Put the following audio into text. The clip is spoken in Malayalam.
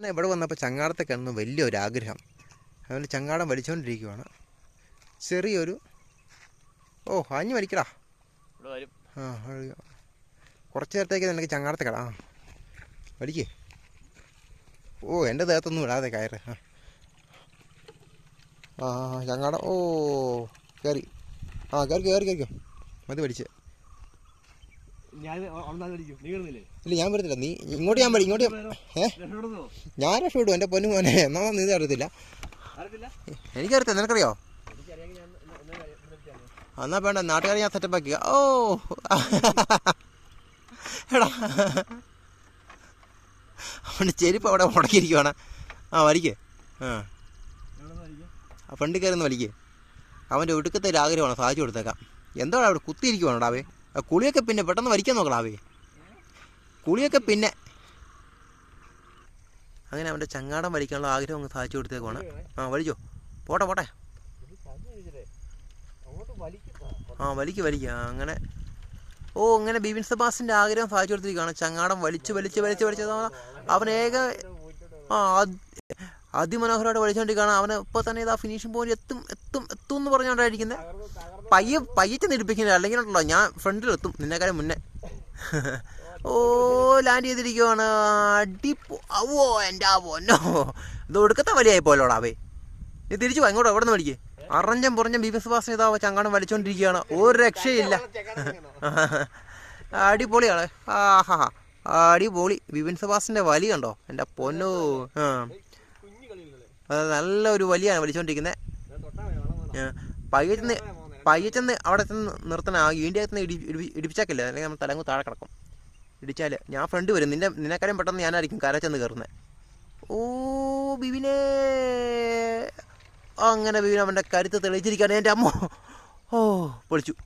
പിന്നെ ഇവിടെ വന്നപ്പോൾ ചങ്ങാടത്തെ കിടന്ന് വലിയൊരു ആഗ്രഹം അതുകൊണ്ട് ചങ്ങാടം വലിച്ചുകൊണ്ടിരിക്കുവാണ് ചെറിയൊരു ഓ അഞ്ഞു വലിക്കടാ ആ. കുറച്ച് നേരത്തേക്ക് നിനക്ക് ചങ്ങാടത്തെ കിടാ. ആ വലിക്കേ ഓ എന്റെ ദേഹത്തൊന്നും ഇടാതെ കയറ്. ആ. ആ ചങ്ങാടം ഓ കയറി. ആ കയറി കയറി കയറിക്കോ മതി വലിച്ച് ഞാൻ അവിടെ അടിക്കും നീ കിടന്നില്ലേ ഇല്ല ഞാൻ വരത്തില്ല. നീ ഇങ്ങോട്ട് ഞാൻ വരും ഇങ്ങോട്ട് ഞാൻ- ഏ? രക്ഷപ്പെടുന്നോ? ഞാൻ രക്ഷപ്പെടും എന്റെ പൊന്നു മോനെ. എന്നാ നീ അറിയത്തില്ല. എനിക്കറിയത്തില്ല നിനക്കറിയോ? എന്നാ വേണ്ട നാട്ടുകാരെ ഞാൻ സെറ്റപ്പ് ആക്കിയ ഓ. എടാ. അവന്റെ ചെരുപ്പ് അവിടെ മുടക്കിയിരിക്കുവാണ് ആ വലിക്കേ. ആ. ഫ്രണ്ടിൽ കയറി ഒന്ന് വലിക്കേ. അവന്റെ ഒടുക്കത്തെ ആഗ്രഹമാണ് സാധിച്ചു കൊടുത്തേക്കാം. എന്താണ് അവിടെ കുത്തിയിരിക്കുവാണോ അവേ ആ കുളിയൊക്കെ പിന്നെ പെട്ടെന്ന് വലിക്കാൻ നോക്കണം അവേ കുളിയൊക്കെ പിന്നെ അങ്ങനെ അവന്റെ ചങ്ങാടം വലിക്കാനുള്ള ആഗ്രഹം അങ്ങ് സാധിച്ചു കൊടുത്തേക്കുവാണ്. ആ വലിച്ചോ. പോട്ടെ പോട്ടെ. ആ വലിക്ക് വലിക്കുക അങ്ങനെ. ഓ അങ്ങനെ ബിബിൻ സബാസിന്റെ ആഗ്രഹം സാധിച്ചു കൊടുത്തിരിക്കുകയാണ്. ചങ്ങാടം വലിച്ചു വലിച്ച് വലിച്ച് വലിച്ചത് അവൻ ഏക ആ അത്- അതിമനോഹരമായിട്ട് വലിച്ചുകൊണ്ടിരിക്കുകയാണ് അവന് ഇപ്പോൾ തന്നെ ഇതാ ഫിനിഷിംഗ് പോയിന്റ് എത്തും എത്തും എത്തും എന്ന് പറഞ്ഞുകൊണ്ടായിരിക്കുന്നത് പയ്യെ പയ്യറ്റ് നിരപ്പിക്കുന്നത് അല്ലെങ്കിൽ ഉണ്ടല്ലോ ഞാൻ ഫ്രണ്ടിൽ എത്തും നിന്നെക്കാളും മുന്നേ. ഓ ലാൻഡ് ചെയ്തിരിക്കുവാണ്. അടിപ്പോ അവോ എന്റെ ആ പൊന്നോ ഇത് ഒടുക്കത്തെ വലിയായി പോലോടാ അവേ. നീ തിരിച്ചു പോ ഇങ്ങോട്ടോ എവിടെ നിന്ന് വലിക്കേ? അറഞ്ഞം പുറഞ്ഞം ബി ബിസ് പാസ് ചെയ്താവോ ചങ്ങാടം വലിച്ചോണ്ടിരിക്കുകയാണ് ഒരു രക്ഷയില്ല. അടിപൊളിയാണ് ആഹാ. അടിപൊളി. ബിബിൻ സെബാസിന്റെ വലി കണ്ടോ? എന്റെ പൊന്നു. ആ. അത് നല്ല ഒരു വലിയാണ് വലിച്ചോണ്ടിരിക്കുന്നത് ഞാൻ ചെന്ന് അവിടെ ചെന്ന് നിർത്തണം ആ ഇതിന്റെ അകത്ത് ഇടി- ഇടിപ്പിച്ചാക്കില്ല? അല്ലെങ്കിൽ നമ്മൾ തലങ്ങ് താഴെ കിടക്കും. ഇടിച്ചാൽ ഞാൻ ഫ്രണ്ട് വരും. നിന്റെ നിന്നെക്കാരും പെട്ടെന്ന് ഞാനായിരിക്കും കര ചെന്ന് കയറുന്നത് ഓ ബിബിനെ അങ്ങനെ ബിബിൻ അവന്റെ കരുത്ത് തെളിയിച്ചിരിക്കുകയാണ് എന്റെ അമ്മ. ഓ പൊളിച്ചു.